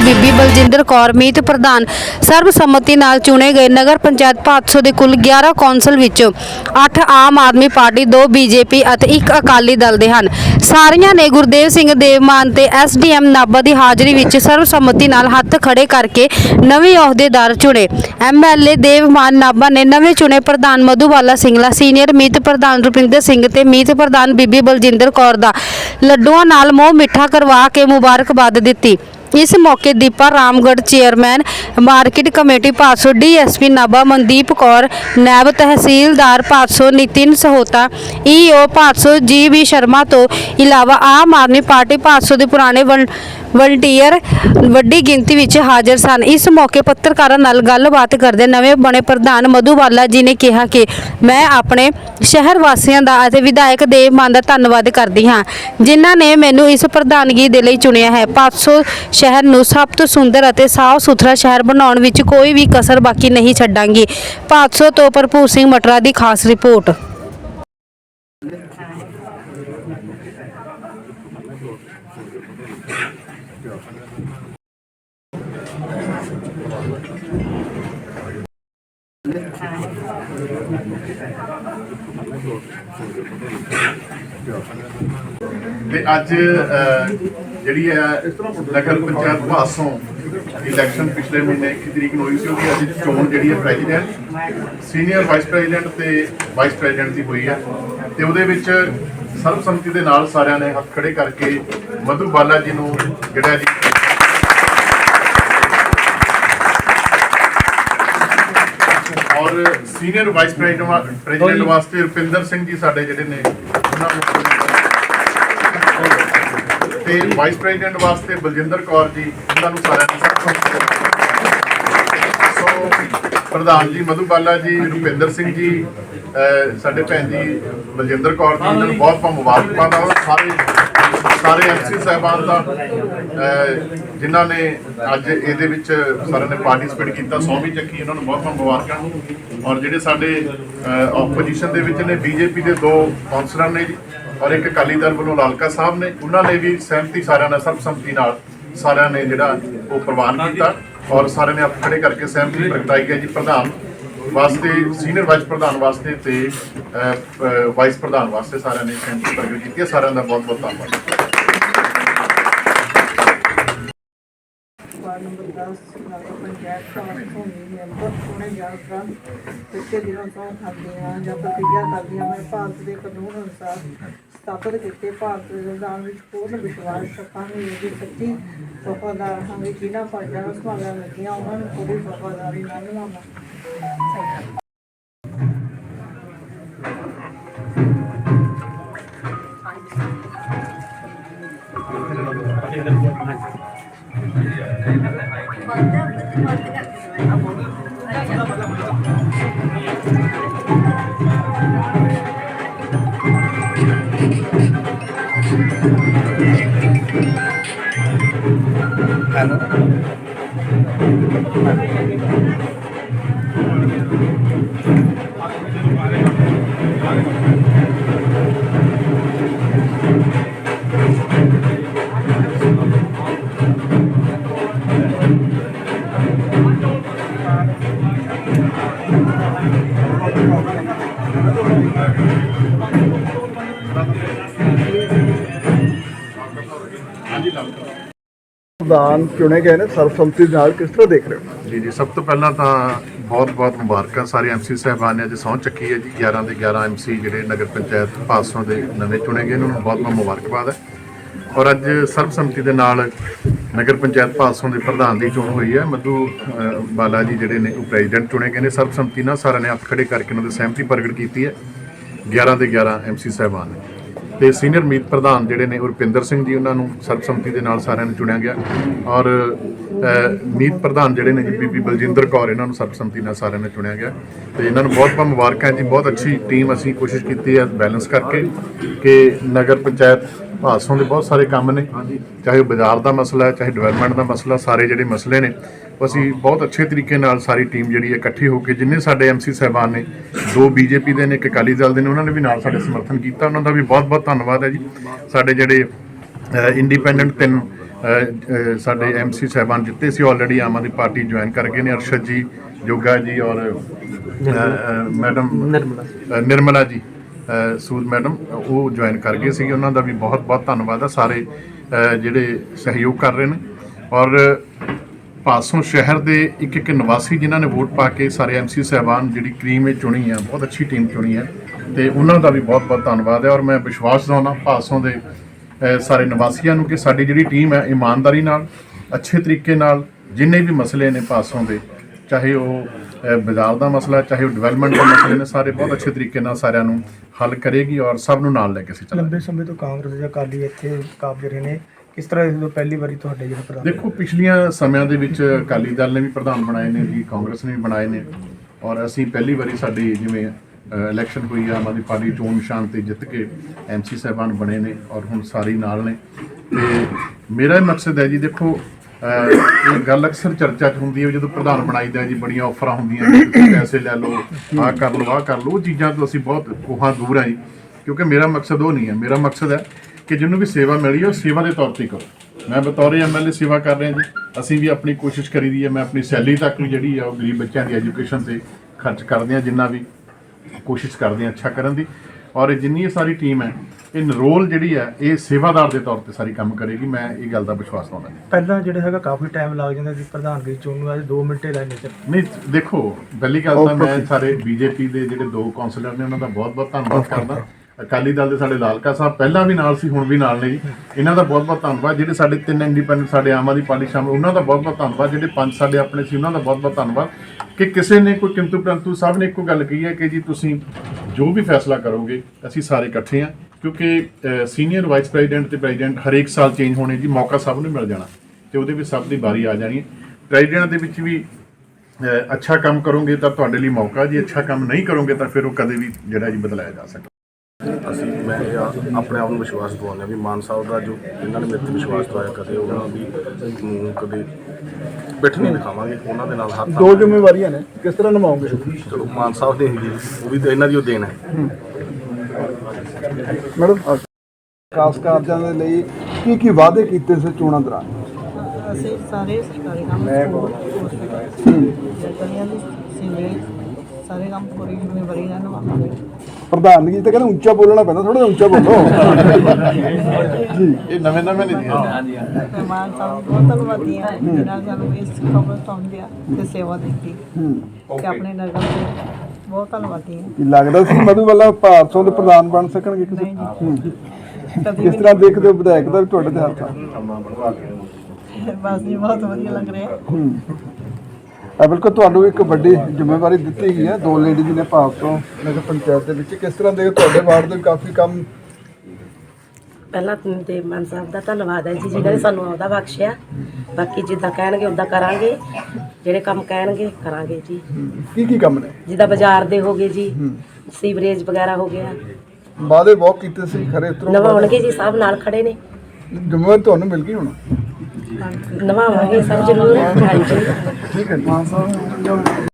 ਬੀਬੀ ਬਲਜਿੰਦਰ ਕੌਰ ਮੀਤ ਪ੍ਰਧਾਨ ਸਰਬਸੰਮਤੀ ਨਾਲ ਚੁਣੇ ਗਏ ਨਗਰ ਪੰਚਾਇਤ ਭਾਦਸੋਂ ਦੇ ਕੁੱਲ 11 ਕੌਂਸਲ ਵਿੱਚੋਂ 8 ਆਮ ਆਦਮੀ ਪਾਰਟੀ 2 ਬੀਜੇਪੀ ਅਤੇ 1 ਅਕਾਲੀ ਦਲ ਦੇ ਹਨ। ਸਾਰੀਆਂ ਨੇ ਗੁਰਦੇਵ ਸਿੰਘ ਦੇਵਮਾਨ ਤੇ ਐਸਡੀਐਮ ਨਾਭਾ ਦੀ ਹਾਜ਼ਰੀ ਵਿੱਚ ਸਰਬਸੰਮਤੀ ਨਾਲ ਹੱਥ ਖੜੇ ਕਰਕੇ ਨਵੇਂ ਅਹੁਦੇਦਾਰ ਚੁਣੇ। ਐਮਐਲਏ ਦੇਵਮਾਨ ਨਾਭਾ ਨੇ ਨਵੇਂ ਚੁਣੇ ਪ੍ਰਧਾਨ ਮਧੂਬਾਲਾ ਸਿੰਘਲਾ ਸੀਨੀਅਰ ਮੀਤ ਪ੍ਰਧਾਨ ਰੁਪਿੰਦਰ ਸਿੰਘ ਤੇ ਮੀਤ ਪ੍ਰਧਾਨ ਬੀਬੀ ਬਲਜਿੰਦਰ ਕੌਰ ਦਾ। ਲੱਡੂਆਂ ਨਾਲ ਮੋਹ ਮਿੱਠਾ ਕਰਵਾ ਕੇ ਮੁਬਾਰਕਬਾਦ ਦਿੱਤੀ। ਇਸ ਮੌਕੇ Deepa Ramgarh, chairman, market committee Bhadson DSP Nabha Mandeep Kaur, ਨੈਬ ਤਹਿਸੀਲਦਾਰ ਭਾਦਸੋਂ ਨਿਤਿਨ ਸਹੋਤਾ ਈਓ ਭਾਦਸੋਂ ਜੀ ਵੀ ਸ਼ਰਮਾ ਤੋਂ ਇਲਾਵਾ ਆਮ ਆਦਮੀ ਪਾਰਟੀ ਭਾਦਸੋਂ ਦੇ ਪੁਰਾਣੇ ਵਲ- ਵਲੰਟੀਅਰ ਵੱਡੀ ਗਿਣਤੀ ਵਿੱਚ ਹਾਜ਼ਰ ਸਨ। ਇਸ ਮੌਕੇ ਪੱਤਰਕਾਰਾਂ ਨਾਲ ਗੱਲਬਾਤ ਕਰਦੇ ਨਵੇਂ ਬਣੇ ਪ੍ਰਧਾਨ ਮਧੂਬਾਲਾ ਜੀ ਨੇ ਕਿਹਾ ਕਿ ਮੈਂ ਆਪਣੇ ਸ਼ਹਿਰ ਵਾਸੀਆਂ ਦਾ ਅਤੇ ਵਿਧਾਇਕ ਦੇ ਮਨ ਦਾ ਧੰਨਵਾਦ ਕਰਦੀ ਹਾਂ, ਜਿਨ੍ਹਾਂ ਨੇ ਮੈਨੂੰ ਇਸ ਪ੍ਰਧਾਨਗੀ ਦੇ ਲਈ ਚੁਣਿਆ ਹੈ। ਪਾਸੋ ਸ਼ਹਿਰ ਨੂੰ ਸਭ ਤੋਂ ਸੁੰਦਰ ਅਤੇ ਸਾਫ਼ ਸੁਥਰਾ ਸ਼ਹਿਰ ਬਣਾਉਣ ਵਿੱਚ ਕੋਈ ਵੀ ਕਸਰ ਬਾਕੀ ਨਹੀਂ ਛੱਡਾਂਗੀ। ਪਾਸੋ ਤੋਂ ਭਰਪੂਰ ਸਿੰਘ ਮਟਰਾ ਦੀ ਖਾਸ ਰਿਪੋਰਟ। ਤੇ ਅੱਜ ਜਿਹੜੀ ਹੈ ਨਗਰ ਪੰਚਾਇਤ ਭਾਸੋਂ ਇਲੈਕਸ਼ਨ ਪਿਛਲੇ ਮਹੀਨੇ 21 ਤਰੀਕ ਨੂੰ ਹੋਈ ਸੀ, ਉਹਦੀ ਅੱਜ ਚੋਣ ਜਿਹੜੀ ਹੈ ਪ੍ਰੈਜ਼ੀਡੈਂਟ ਸੀਨੀਅਰ ਵਾਈਸ ਪ੍ਰੈਜ਼ੀਡੈਂਟ ਤੇ ਵਾਈਸ ਪ੍ਰੈਜ਼ੀਡੈਂਟ ਦੀ ਹੋਈ ਹੈ। ਤੇ ਉਹਦੇ ਵਿੱਚ ਸਰਬਸੰਮਤੀ ਦੇ ਨਾਲ ਸਾਰਿਆਂ ਨੇ ਹੱਥ ਖੜੇ ਕਰਕੇ ਮਧੂ ਬਾਲਾ ਜੀ ਨੂੰ ਜਿਹੜਾ ਜੀ ਔਰ ਸੀਨੀਅਰ ਵਾਈਸ ਪ੍ਰੈਜ਼ੀਡੈਂਟ ਵਾਸਤੇ ਰੁਪਿੰਦਰ ਸਿੰਘ ਜੀ ਸਾਡੇ ਜਿਹੜੇ ਨੇ ਉਹਨਾਂ ਨੂੰ ਤੇ ਵਾਈਸ ਪ੍ਰੈਜ਼ੀਡੈਂਟ ਵਾਸਤੇ ਬਲਜਿੰਦਰ ਕੌਰ ਜੀ ਉਹਨਾਂ ਨੂੰ ਸਾਰਿਆਂ ਨੂੰ ਸੋ ਪ੍ਰਧਾਨ ਜੀ ਮਧੂਬਾਲਾ ਜੀ ਰੁਪਿੰਦਰ ਸਿੰਘ ਜੀ ਸਾਡੇ ਭੈਣ ਜੀ ਬਲਜਿੰਦਰ ਕੌਰ ਜੀ ਇਹਨਾਂ ਨੂੰ ਬਹੁਤ ਬਹੁਤ ਮੁਬਾਰਕਬਾਦ ਆ ਸਾਰੇ ਸਾਰੇ ਐਮਸੀ ਸਾਹਿਬਾਨ ਦਾ ਜਿਨ੍ਹਾਂ ਨੇ ਅੱਜ ਇਹਦੇ ਵਿੱਚ ਸਾਰਿਆਂ ਨੇ ਪਾਰਟਿਸਿਪੇਟ ਕੀਤਾ ਸੌਵੀਂ ਚੱਕੀ, ਇਹਨਾਂ ਨੂੰ ਬਹੁਤ ਬਹੁਤ ਮੁਬਾਰਕਾਂ। ਔਰ ਜਿਹੜੇ ਸਾਡੇ ਆਪੋਜੀਸ਼ਨ ਦੇ ਵਿੱਚ ਨੇ ਬੀਜੇਪੀ ਦੇ ਦੋ ਕੌਂਸਲਰ ਨੇ ਜੀ, ਔਰ ਇੱਕ ਅਕਾਲੀ ਦਲ ਵੱਲੋਂ ਲਾਲਕਾ ਸਾਹਿਬ ਨੇ, ਉਹਨਾਂ ਨੇ ਵੀ ਸਹਿਮਤੀ ਸਾਰਿਆਂ ਨਾਲ, ਸਰਬਸੰਮਤੀ ਨਾਲ ਸਾਰਿਆਂ ਨੇ ਜਿਹੜਾ ਉਹ ਪ੍ਰਵਾਨ ਕੀਤਾ। ਔਰ ਸਾਰਿਆਂ ਨੇ ਆਪ ਖੜੇ ਕਰਕੇ ਸਹਿਮਤੀ ਪ੍ਰਗਟਾਈ ਹੈ ਜੀ, ਪ੍ਰਧਾਨ। ਵਾਸਤੇ ਸੀਨੀਅਰ ਵਾਈਸ ਪ੍ਰਧਾਨ ਵਾਸਤੇ ਤੇ ਵਾਈਸ ਪ੍ਰਧਾਨ ਵਾਸਤੇ ਸਾਰਿਆਂ ਨੇ ਸਹਿਮਤੀ ਪ੍ਰਗਟ ਕੀਤੀ ਹੈ। ਸਾਰਿਆਂ ਦਾ ਬਹੁਤ ਬਹੁਤ ਧੰਨਵਾਦ। ਵਾਰਡ ਨੰਬਰ 10 ਨਗਰ ਪੰਚਾਇਤ ਭਾਰਤੋਂ ਮੈਂਬਰ ਚੁਣੇ ਜਾਣ ਉਪਰੰਤ ਪਿਛਲੇ ਦਿਨਾਂ ਤੋਂ ਖਾਂਦੀਆਂ ਜਾਂ ਪ੍ਰਤੀਗਿਆ ਕਰਦੀਆਂ ਮੈਂ ਭਾਰਤ ਦੇ ਕਾਨੂੰਨ ਅਨੁਸਾਰ ਸਥਾਪਿਤ ਕੀਤੇ, ਭਾਰਤ ਦੇ ਸੰਵਿਧਾਨ ਵਿੱਚ ਪੂਰਨ ਵਿਸ਼ਵਾਸ ਰੱਖਾਂਗੇ। ਕਿ ਸੱਚੀ ਵਫਾਦਾਰ ਹਾਂਗੇ ਜਿਨ੍ਹਾਂ ਫਰਜ਼ਾਂ ਨੂੰ ਸੰਭਾਲਣ ਲੱਗੀਆਂ, ਉਹਨਾਂ ਨੂੰ ਪੂਰੀ ਵਫਾਦਾਰੀ ਨਾਲ ano? ਪ੍ਰਧਾਨ ਚੁਣੇ ਗਏ ਨੇ, ਸਰਬਸੰਮਤੀ ਦੇ ਨਾਲ ਕਿਸ ਤਰ੍ਹਾਂ ਦੇਖ ਰਹੇ ਹੋ? ਜੀ ਜੀ, ਸਭ ਤੋਂ ਪਹਿਲਾਂ ਤਾਂ ਬਹੁਤ ਬਹੁਤ ਮੁਬਾਰਕਾਂ ਸਾਰੇ ਐਮਸੀ ਸਾਹਿਬਾਨ ਨੇ, ਅੱਜ ਸਹੁੰ ਚੱਕੀ ਹੈ ਜੀ। 11 ਦੇ 11 ਐਮਸੀ ਜਿਹੜੇ ਨਗਰ ਪੰਚਾਇਤ ਪਾਸੋਂ ਦੇ ਨਵੇਂ ਚੁਣੇ ਗਏ ਉਹਨਾਂ ਨੂੰ ਬਹੁਤ ਬਹੁਤ ਮੁਬਾਰਕਬਾਦ ਹੈ। ਔਰ ਅੱਜ ਸਰਬਸੰਮਤੀ ਦੇ ਨਾਲ ਨਗਰ ਪੰਚਾਇਤ ਪਾਸੋਂ ਦੇ ਪ੍ਰਧਾਨ ਦੀ ਚੋਣ ਹੋਈ ਹੈ। ਮਧੂ ਬਾਲਾ ਜੀ ਜਿਹੜੇ ਨੇ, ਉਹ ਪ੍ਰੈਜ਼ੀਡੈਂਟ ਚੁਣੇ ਗਏ ਨੇ। ਸਰਬਸੰਮਤੀ ਨਾਲ ਸਾਰਿਆਂ ਨੇ ਹੱਥ ਖੜੇ ਕਰਕੇ ਉਹਨਾਂ ਦੀ ਸਹਿਮਤੀ ਪ੍ਰਗਟ ਕੀਤੀ ਹੈ। 11 ਦੇ 11 ਐਮਸੀ ਸਾਹਿਬਾਨ ਨੇ। ਤੇ ਸੀਨੀਅਰ ਮੀਤ ਪ੍ਰਧਾਨ ਜਿਹੜੇ ਨੇ ਰੁਪਿੰਦਰ ਸਿੰਘ ਜੀ, ਉਹਨਾਂ ਨੂੰ ਸਰਬਸੰਮਤੀ ਦੇ ਨਾਲ ਸਾਰਿਆਂ ਨੂੰ ਚੁਣਿਆ ਗਿਆ। ਔਰ ਮੀਤ ਪ੍ਰਧਾਨ ਜਿਹੜੇ ਨੇ ਜੀ ਬੀਬੀ ਬਲਜਿੰਦਰ ਕੌਰ, ਇਹਨਾਂ ਨੂੰ ਸਰਬਸੰਮਤੀ ਨਾਲ ਸਾਰਿਆਂ ਨੇ ਚੁਣਿਆ ਗਿਆ। ਤੇ ਇਹਨਾਂ ਨੂੰ ਬਹੁਤ ਬਹੁਤ ਮੁਬਾਰਕਾਂ ਜੀ, ਬਹੁਤ ਅੱਛੀ ਟੀਮ ਅਸੀਂ ਕੋਸ਼ਿਸ਼ ਕੀਤੀ ਹੈ ਬੈਲੈਂਸ ਕਰਕੇ ਕਿ ਨਗਰ ਪੰਚਾਇਤ ਭਾਸੋਂ ਦੇ ਬਹੁਤ ਸਾਰੇ ਕੰਮ ਨੇ। ਚਾਹੇ ਬਾਜ਼ਾਰ ਦਾ ਮਸਲਾ ਹੈ ਚਾਹੇ ਡਿਵੈਲਪਮੈਂਟ ਦਾ ਮਸਲਾ ਸਾਰੇ ਜਿਹੜੇ ਮਸਲੇ ਨੇ ਅਸੀਂ ਬਹੁਤ ਅੱਛੇ ਤਰੀਕੇ ਨਾਲ ਸਾਰੀ ਟੀਮ ਜਿਹੜੀ ਹੈ ਇਕੱਠੀ ਹੋ ਕੇ ਜਿੰਨੇ ਸਾਡੇ ਐਮਸੀ ਸਾਹਿਬਾਨ ਨੇ ਦੋ ਬੀਜੇਪੀ ਦੇ ਨੇ ਇੱਕ ਅਕਾਲੀ ਦਲ ਦੇ ਨੇ ਉਹਨਾਂ ਨੇ ਵੀ ਨਾਲ ਸਾਡੇ ਸਮਰਥਨ ਕੀਤਾ। ਉਹਨਾਂ ਦਾ ਵੀ ਬਹੁਤ ਬਹੁਤ ਧੰਨਵਾਦ ਹੈ ਜੀ। ਸਾਡੇ ਜਿਹੜੇ ਇੰਡੀਪੈਂਡੈਂਟ ਤਿੰਨ ਸਾਡੇ ਐਮਸੀ ਸਾਹਿਬਾਨ ਜਿੱਤੇ ਸੀ already Aam Aadmi party join ਕਰ ਗਏ ਨੇ ਅਰਸ਼ਦ ਜੀ ਜੋਗਾ ਜੀ ਔਰ ਮੈਡਮ ਨਿਰਮਲਾ। ਨਿਰਮਲਾ ਜੀ। ਸੂਦ ਮੈਡਮ, ਉਹ ਜੁਆਇਨ ਕਰ ਗਏ ਸੀਗੇ। ਉਹਨਾਂ ਦਾ ਵੀ ਬਹੁਤ ਬਹੁਤ ਧੰਨਵਾਦ ਆ। ਸਾਰੇ ਜਿਹੜੇ ਸਹਿਯੋਗ ਕਰ ਰਹੇ ਨੇ। ਔਰ ਪਾਸੋਂ ਸ਼ਹਿਰ ਦੇ ਇੱਕ ਇੱਕ ਨਿਵਾਸੀ ਜਿਨ੍ਹਾਂ ਨੇ ਵੋਟ ਪਾ ਕੇ ਸਾਰੇ ਐਮਸੀ ਸਾਹਿਬਾਨ ਜਿਹੜੀ ਟੀਮ ਇਹ ਚੁਣੀ ਹੈ ਬਹੁਤ ਅੱਛੀ ਟੀਮ ਚੁਣੀ ਹੈ ਤੇ ਉਹਨਾਂ ਦਾ ਵੀ ਬਹੁਤ ਬਹੁਤ ਧੰਨਵਾਦ ਹੈ ਔਰ ਮੈਂ ਵਿਸ਼ਵਾਸ ਦਿਵਾਉਣਾ ਪਾਸੋਂ ਦੇ ਸਾਰੇ ਨਿਵਾਸੀਆਂ ਨੂੰ ਕਿ ਸਾਡੀ ਜਿਹੜੀ ਟੀਮ ਹੈ ਇਮਾਨਦਾਰੀ ਨਾਲ, ਅੱਛੇ ਤਰੀਕੇ ਨਾਲ ਜਿੰਨੇ ਵੀ ਮਸਲੇ ਨੇ ਪਾਸੋਂ ਦੇ, ਚਾਹੇ ਉਹ ਬਾਜ਼ਾਰ ਦਾ ਮਸਲਾ, ਚਾਹੇ ਉਹ ਡਿਵੈਲਪਮੈਂਟ ਦੇ ਮਸਲੇ ਨੇ, ਸਾਰੇ ਬਹੁਤ ਅੱਛੇ ਤਰੀਕੇ ਨਾਲ ਸਾਰਿਆਂ ਨੂੰ ਹੱਲ ਕਰੇਗੀ ਔਰ ਸਭ ਨੂੰ ਨਾਲ ਲੈ ਕੇ ਅਸੀਂ ਚੱਲਾਂਗੇ। ਲੰਬੇ ਸਮੇਂ ਤੋਂ ਕਾਂਗਰਸ ਜਾਂ ਅਕਾਲੀ ਇੱਥੇ ਕਾਬਜ ਰਹੇ ਨੇ ਕਿਸ ਤਰ੍ਹਾਂ ਇਸ ਤੋਂ ਪਹਿਲੀ ਵਾਰੀ ਤੁਹਾਡੇ ਜਿਹੜੇ ਪ੍ਰਧਾਨ ਦੇਖੋ ਪਿਛਲੀਆਂ ਸਮਿਆਂ ਦੇ ਵਿੱਚ ਅਕਾਲੀ ਦਲ ਨੇ ਵੀ ਪ੍ਰਧਾਨ ਬਣਾਏ ਨੇ ਜੀ ਕਾਂਗਰਸ ਨੇ ਵੀ ਬਣਾਏ ਨੇ ਔਰ ਅਸੀਂ ਪਹਿਲੀ ਵਾਰੀ ਸਾਡੀ ਜਿਵੇਂ ਇਲੈਕਸ਼ਨ ਹੋਈ ਆ ਆਮ ਆਦਮੀ ਪਾਰਟੀ ਚੋਣ ਨਿਸ਼ਾਨ ਤੇ ਜਿੱਤ ਕੇ ਐਮਸੀ ਸਾਹਿਬਾਨ ਬਣੇ ਨੇ ਔਰ ਹੁਣ ਸਾਰੇ ਨਾਲ ਨੇ। ਤੇ ਮੇਰਾ ਮਕਸਦ ਹੈ ਜੀ ਦੇਖੋ ਇਹ ਗੱਲ ਅਕਸਰ ਚਰਚਾ 'ਚ ਹੁੰਦੀ ਹੈ ਜਦੋਂ ਪ੍ਰਧਾਨ ਬਣਾਈਦਾ ਜੀ, ਬੜੀਆਂ ਆਫਰਾਂ ਹੁੰਦੀਆਂ ਨੇ, ਤੁਸੀਂ ਪੈਸੇ ਲੈ ਲਓ, ਆਹ ਕਰ ਲਓ, ਆਹ ਕਰ ਲਓ, ਉਹ ਚੀਜ਼ਾਂ ਤੋਂ ਅਸੀਂ ਬਹੁਤ ਕੋਹਾਂ ਦੂਰ ਆ ਜੀ। ਕਿਉਂਕਿ ਮੇਰਾ ਮਕਸਦ ਉਹ ਨਹੀਂ ਹੈ। ਮੇਰਾ ਮਕਸਦ ਹੈ ਕਿ ਜਿਹਨੂੰ ਵੀ ਸੇਵਾ ਮਿਲੀ ਉਹ ਸੇਵਾ ਦੇ ਤੌਰ ਤੇ ਕਰੋ। ਮੈਂ ਬਤੌਰ ਐਮਐਲਏ ਸੇਵਾ ਕਰ ਰਿਹਾ ਜੀ। ਅਸੀਂ ਵੀ ਆਪਣੀ ਕੋਸ਼ਿਸ਼ ਕਰੀ ਦੀ ਹੈ। ਮੈਂ ਆਪਣੀ ਸੈਲਰੀ ਤੱਕ ਵੀ ਜਿਹੜੀ ਆ ਉਹ ਗਰੀਬ ਬੱਚਿਆਂ ਦੀ ਐਜੂਕੇਸ਼ਨ ਤੇ ਖਰਚ ਕਰਦੇ ਆ ਜਿੰਨਾ ਵੀ ਕੋਸ਼ਿਸ਼ ਕਰਦੇ ਆ ਅੱਛਾ ਕਰਨ ਦੀ। ਔਰ ਇਹ ਜਿੰਨੀ ਸਾਰੀ ਟੀਮ ਹੈ ਇਹ ਨਰੋਲ ਜਿਹੜੀ ਹੈ ਇਹ ਸੇਵਾਦਾਰ ਦੇ ਤੌਰ ਤੇ ਸਾਰੀ ਕੰਮ ਕਰੇਗੀ ਮੈਂ ਇਹ ਗੱਲ ਦਾ ਵਿਸ਼ਵਾਸ ਪਾਉਂਦਾ ਜੀ। ਪਹਿਲਾਂ ਜਿਹੜਾ ਹੈਗਾ ਕਾਫੀ ਟਾਈਮ ਲੱਗ ਜਾਂਦਾ ਸੀ ਪ੍ਰਧਾਨਗੀ ਚੋਣ ਨੂੰ ਅੱਜ 2 ਮਿੰਟੇ ਲੈਣੇ ਚ ਨਹੀਂ ਦੇਖੋ ਪਹਿਲੀ ਗੱਲ ਤਾਂ ਮੈਂ ਸਾਰੇ ਬੀਜੇਪੀ ਦੇ ਜਿਹੜੇ ਦੋ ਕਾਉਂਸਲਰ ਨੇ ਉਹਨਾਂ ਦਾ ਬਹੁਤ ਬਹੁਤ ਧੰਨਵਾਦ ਕਰਦਾ। ਅਕਾਲੀ ਦਲ ਦੇ ਸਾਡੇ ਲਾਲਕਾ ਸਾਹਿਬ ਪਹਿਲਾਂ ਵੀ ਨਾਲ ਸੀ ਹੁਣ ਵੀ ਨਾਲ ਨੇ ਜੀ। ਇਹਨਾਂ ਦਾ ਬਹੁਤ ਬਹੁਤ ਧੰਨਵਾਦ। ਜਿਹੜੇ ਸਾਡੇ ਤਿੰਨ ਇੰਡੀਪੈਂਡੈਂਟ ਸਾਡੇ ਆਮ ਆਦਮੀ ਪਾਰਟੀ ਸ਼ਾਮਲ ਉਹਨਾਂ ਦਾ ਬਹੁਤ ਬਹੁਤ ਧੰਨਵਾਦ। ਜਿਹੜੇ ਪੰਜ ਸਾਡੇ ਆਪਣੇ ਸੀ ਉਹਨਾਂ ਦਾ ਬਹੁਤ ਬਹੁਤ ਧੰਨਵਾਦ। ਕਿ ਕਿਸੇ ਨੇ ਕੋਈ ਕਿੰਤੂ ਪਰੰਤੂ ਸਭ ਨੇ ਇੱਕੋ ਗੱਲ ਕਹੀ ਹੈ ਕਿ ਜੀ ਤੁਸੀਂ ਜੋ ਵੀ ਫੈਸਲਾ ਕਰੋਗੇ ਅਸੀਂ ਸਾਰੇ ਇਕੱਠੇ ਹਾਂ। ਕਿਉਂਕਿ ਸੀਨੀਅਰ ਵਾਈਸ ਪ੍ਰੈਜ਼ੀਡੈਂਟ ਤੇ ਪ੍ਰੈਜ਼ੀਡੈਂਟ ਹਰੇਕ ਸਾਲ ਚੇਂਜ ਹੋਣੇ ਜੀ ਮੌਕਾ ਸਭ ਨੂੰ ਮਿਲ ਜਾਣਾ ਤੇ ਉਹਦੇ ਵਿੱਚ ਸਭ ਦੀ ਵਾਰੀ ਆ ਜਾਣੀ ਹੈ। ਪ੍ਰੈਜ਼ੀਡੈਂਟ ਦੇ ਵਿੱਚ ਵੀ ਅੱਛਾ ਕੰਮ ਕਰੋਗੇ ਤਾਂ ਤੁਹਾਡੇ ਲਈ ਮੌਕਾ ਜੀ ਅੱਛਾ ਕੰਮ ਨਹੀਂ ਕਰੋਗੇ ਤਾਂ ਫਿਰ ਉਹ ਕਦੇ ਵੀ ਜਿਹੜਾ ਜੀ ਬਦਲਾਇਆ ਜਾ ਸਕਦਾ। ਅਸੀਂ ਮੈਂ ਇਹ ਆ- ਆਪਣੇ ਆਪ ਨੂੰ ਵਿਸ਼ਵਾਸ ਦਿਵਾਉਂਦਾ ਵੀ ਮਾਨ ਸਾਹਿਬ ਦਾ ਜੋ ਇਹਨਾਂ ਨੇ ਮੇਰੇ ਤੇ ਵਿਸ਼ਵਾਸ ਦਵਾਇਆ ਕਦੇ ਉਹਨਾਂ ਦੀ ਨੂੰ ਕਦੇ ਪਿੱਠ ਨਹੀਂ ਦਿਖਾਵਾਂਗੇ ਉਹਨਾਂ ਦੇ ਨਾਲ ਹੱਥ ਦੋ ਜ਼ਿੰਮੇਵਾਰੀਆਂ ਨੇ ਕਿਸ ਤਰ੍ਹਾਂ ਨਿਭਾਓਗੇ? ਚਲੋ ਮਾਨ ਸਾਹਿਬ ਦੇ ਉਹ ਵੀ ਤਾਂ ਇਹਨਾਂ ਦੀ ਉਹ ਦੇਣ ਹੈ। ਮੈਡਮ ਖਾਸ ਕਾਰਜਾਂ ਦੇ ਲਈ ਕੀ ਕੀ ਵਾਅਦੇ ਕੀਤੇ ਸੀ ਚੋਣਾਂ ਦੌਰਾਨ? ਅਸੀਂ ਸਾਰੇ ਸਰਕਾਰੀ ਕੰਮ ਸਕੂਲ ਹਸਪੀਟਲ ਗਲੀਆਂ ਦੀ ਸੀਵਰੇਜ ਸਾਰੇ ਕੰਮ ਪੂਰੀ ਜ਼ਿੰਮੇਵਾਰੀ ਨਾਲ ਨਿਭਾਵਾਂਗੇ। ਪ੍ਰਧਾਨਗੀ ਤਾਂ ਕਹਿੰਦੇ ਉੱਚਾ ਬੋਲਣਾ ਪੈਂਦਾ ਥੋੜਾ ਉੱਚਾ ਬੋਲੋ। ਜੀ। ਇਹ ਨਵੇਂ ਨਵੇਂ ਨੇ ਜੀ ਮਹਿਮਾਨ ਸਾਹਿਬ ਬਹੁਤ ਧੰਨਵਾਦੀ ਹਾਂ। ਜਿਨ੍ਹਾਂ ਨੇ ਸਾਨੂੰ ਇਸ ਖਬਰ ਸਮਝਿਆ ਤੇ ਸੇਵਾ ਦਿੱਤੀ ਤੇ ਆਪਣੇ ਨਗਰ ਦੇ ਬਹੁਤ ਧੰਨਵਾਦੀ ਹਾਂ। ਕੀ ਲੱਗਦਾ ਸੀ ਮਧੂਵਾਲਾ ਭਾਰਤੋਂ ਦੇ ਪ੍ਰਧਾਨ ਬਣ ਸਕਣਗੇ ਕਿਸੇ ਹੂੰ। ਜੀ। ਕਦੀ ਕਿਸ ਵੀ ਤਰ੍ਹਾਂ ਦੇਖਦੇ ਹੋ ਵਿਧਾਇਕ ਦਾ ਵੀ ਤੁਹਾਡੇ ਦੇ ਹੱਥ ਆ। ਨਹੀਂ। ਬਸ ਜੀ ਬਹੁਤ ਵਧੀਆ ਲੱਗ ਰਿਹਾ। ਆ ਬਿਲਕੁਲ ਤੁਹਾਨੂੰ ਇੱਕ ਵੱਡੀ ਜ਼ਿੰਮੇਵਾਰੀ ਦਿੱਤੀ ਗਈ ਹੈ। ਦੋ ਲੇਡੀ ਜੀ ਨੇ ਭਾਰਤੋਂ ਨਗਰ ਪੰਚਾਇਤ ਦੇ ਵਿੱਚ। ਕਿਸ ਤਰ੍ਹਾਂ ਦੇ ਤੁਹਾਡੇ ਵਾਰਡ ਦੇ ਕਾਫੀ ਕੰਮ ਪਹਿਲਾਂ ਦੇਵ ਮਾਨ ਸਾਹਿਬ ਦਾ ਧੰਨਵਾਦ ਹੈ ਜੀ ਜਿਹਨਾਂ ਸਾਨੂੰ ਆਉਂਦਾ ਬਖਸ਼ਿਆ। ਬਾਕੀ ਜਿੱਦਾਂ ਕਹਿਣਗੇ ਉਦਾਂ ਕਰਾਂਗੇ। ਜਿਹੜੇ ਕੰਮ ਕਹਿਣਗੇ ਕਰਾਂਗੇ ਜੀ। ਕੀ ਕੀ ਕੰਮ ਨੇ? ਜਿੱਦਾਂ ਬਾਜ਼ਾਰ ਦੇ ਹੋਗੇ ਜੀ ਸੀਵਰੇਜ ਵਗੈਰਾ ਹੋ ਗਿਆ। ਵਾਦੇ ਬਹੁਤ ਕੀਤੇ ਸੀ ਖਰੇ ਤਰੋਂ ਨਵਾਉਣਗੇ ਜੀ ਸਾਹਿਬ ਨਾਲ ਖੜੇ ਨੇ। ਜਿੰਮੇਵਾਰੀ ਤੁਹਾਨੂੰ ਮਿਲ ਗਈ ਹੁਣ? ਨਵਾਵਾਂਗੇ ਸਭ ਜ਼ਰੂਰ। ਠੀਕ ਹੈ ਮਾਨ ਸਾਹਿਬ